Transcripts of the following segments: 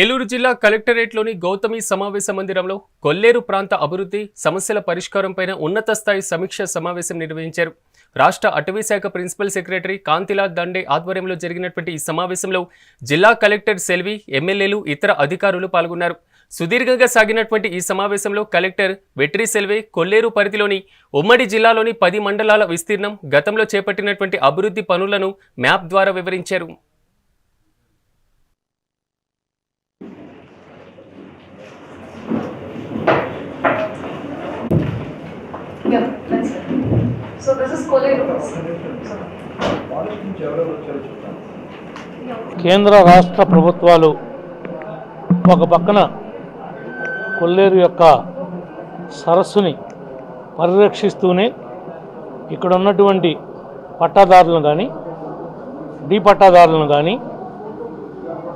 ఏలూరు జిల్లా కలెక్టరేట్లోని గౌతమి సమావేశ మందిరంలో కొల్లేరు ప్రాంత అభివృద్ధి సమస్యల పరిష్కారంపైన ఉన్నత స్థాయి సమీక్ష సమావేశం నిర్వహించారు. రాష్ట్ర అటవీశాఖ ప్రిన్సిపల్ సెక్రటరీ కాంతిలాల్ దండే ఆధ్వర్యంలో జరిగినటువంటి ఈ సమావేశంలో జిల్లా కలెక్టర్ సెల్వి ఎమ్మెల్యేలు ఇతర అధికారులు పాల్గొన్నారు. సుదీర్ఘంగా సాగినటువంటి ఈ సమావేశంలో కలెక్టర్ వెట్రి సెల్వే కొల్లేరు పరిధిలోని ఉమ్మడి జిల్లాలోని పది మండలాల విస్తీర్ణం గతంలో చేపట్టినటువంటి అభివృద్ధి పనులను మ్యాప్ ద్వారా వివరించారు. Yeah, that's it. So this is Koleru. కేంద్ర రాష్ట్ర ప్రభుత్వాలు ఒక పక్కన కొల్లేరు యొక్క సరస్సుని పరిరక్షిస్తూనే ఇక్కడ ఉన్నటువంటి పట్టాదారులను కానీ డీ పట్టాదారులను కానీ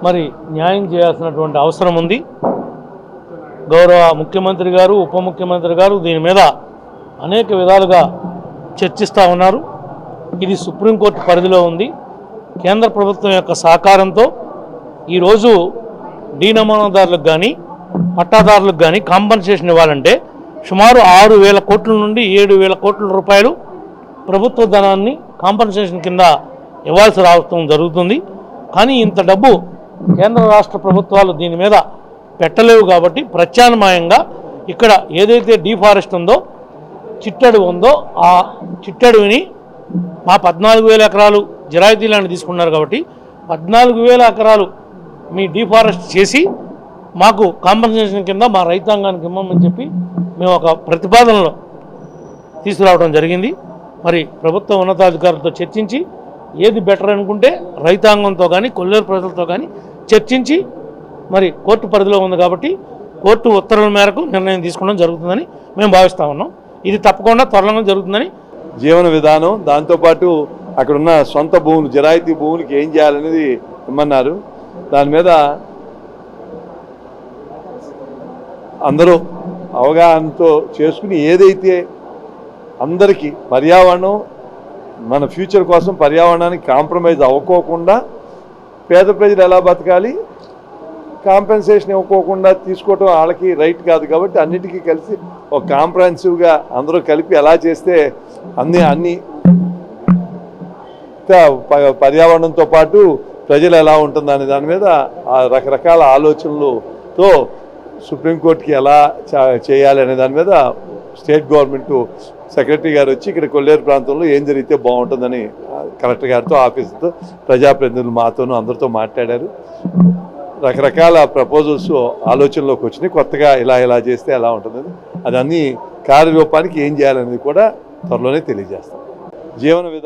మరి న్యాయం చేయాల్సినటువంటి అవసరం ఉంది గౌరవ ముఖ్యమంత్రి గారు ఉప ముఖ్యమంత్రి గారు దీని మీద అనేక విధాలుగా చర్చిస్తూ ఉన్నారు. ఇది సుప్రీంకోర్టు పరిధిలో ఉంది. కేంద్ర ప్రభుత్వం యొక్క సహకారంతో ఈరోజు డీ నమూనాదారులకు కానీ పట్టాదారులకు కానీ కాంపన్సేషన్ ఇవ్వాలంటే సుమారు ఆరు వేల కోట్ల నుండి ఏడు వేల కోట్ల రూపాయలు ప్రభుత్వ ధనాన్ని కాంపన్సేషన్ కింద ఇవ్వాల్సి రావడం జరుగుతుంది. కానీ ఇంత డబ్బు కేంద్ర రాష్ట్ర ప్రభుత్వాలు దీని మీద పెట్టలేవు కాబట్టి ప్రత్యామ్నాయంగా ఇక్కడ ఏదైతే డీఫారెస్ట్ ఉందో చిట్టడు ఉందో ఆ చిట్టడువిని మా పద్నాలుగు వేల ఎకరాలు జిరాయితీ ల్యాండ్ తీసుకున్నారు కాబట్టి పద్నాలుగు వేల ఎకరాలు మీ డిఫారెస్ట్ చేసి మాకు కాంపన్సేషన్ కింద మా రైతాంగానికి ఇమ్మని చెప్పి మేము ఒక ప్రతిపాదనలో తీసుకురావడం జరిగింది. మరి ప్రభుత్వ ఉన్నతాధికారులతో చర్చించి ఏది బెటర్ అనుకుంటే రైతాంగంతో కానీ కొల్లేరు ప్రజలతో కానీ చర్చించి మరి కోర్టు పరిధిలో ఉంది కాబట్టి కోర్టు ఉత్తర్వుల మేరకు నిర్ణయం తీసుకోవడం జరుగుతుందని మేము భావిస్తా ఉన్నాం. ఇది తప్పకుండా త్వరలో జరుగుతుందని జీవన విధానం దాంతోపాటు అక్కడ ఉన్న సొంత భూములు జిరాయితీ భూములకి ఏం చేయాలనేది ఇమ్మన్నారు. దాని మీద అందరూ అవగాహనతో చేసుకుని ఏదైతే అందరికీ పర్యావరణం మన ఫ్యూచర్ కోసం పర్యావరణానికి కాంప్రమైజ్ అవ్వకోకుండా పేద ప్రజలు ఎలా బతకాలి కాంపెన్సేషన్ ఇవ్వకోకుండా తీసుకోవటం వాళ్ళకి రైట్ కాదు కాబట్టి అన్నిటికీ కలిసి ఒక కాంప్రహెన్సివ్గా అందరూ కలిపి ఎలా చేస్తే అన్ని అన్ని ప- పర్యావరణంతో పాటు ప్రజలు ఎలా ఉంటుందనే దాని మీద ఆ రకరకాల ఆలోచనలతో సుప్రీంకోర్టుకి ఎలా చేయాలి అనే దాని మీద స్టేట్ గవర్నమెంట్ సెక్రటరీ గారు వచ్చి ఇక్కడ కొల్లేరు ప్రాంతంలో ఏం జరిగితే బాగుంటుందని కలెక్టర్ గారితో ఆఫీసుతో ప్రజాప్రతినిధులు మాతోనూ అందరితో మాట్లాడారు. రకరకాల ప్రపోజల్స్ ఆలోచనలోకి వచ్చినాయి. కొత్తగా ఇలా ఇలా చేస్తే ఎలా ఉంటుందని. అది అన్ని కార్యరూపానికి ఏం చేయాలనేది కూడా త్వరలోనే తెలియజేస్తాం. జీవన విధానం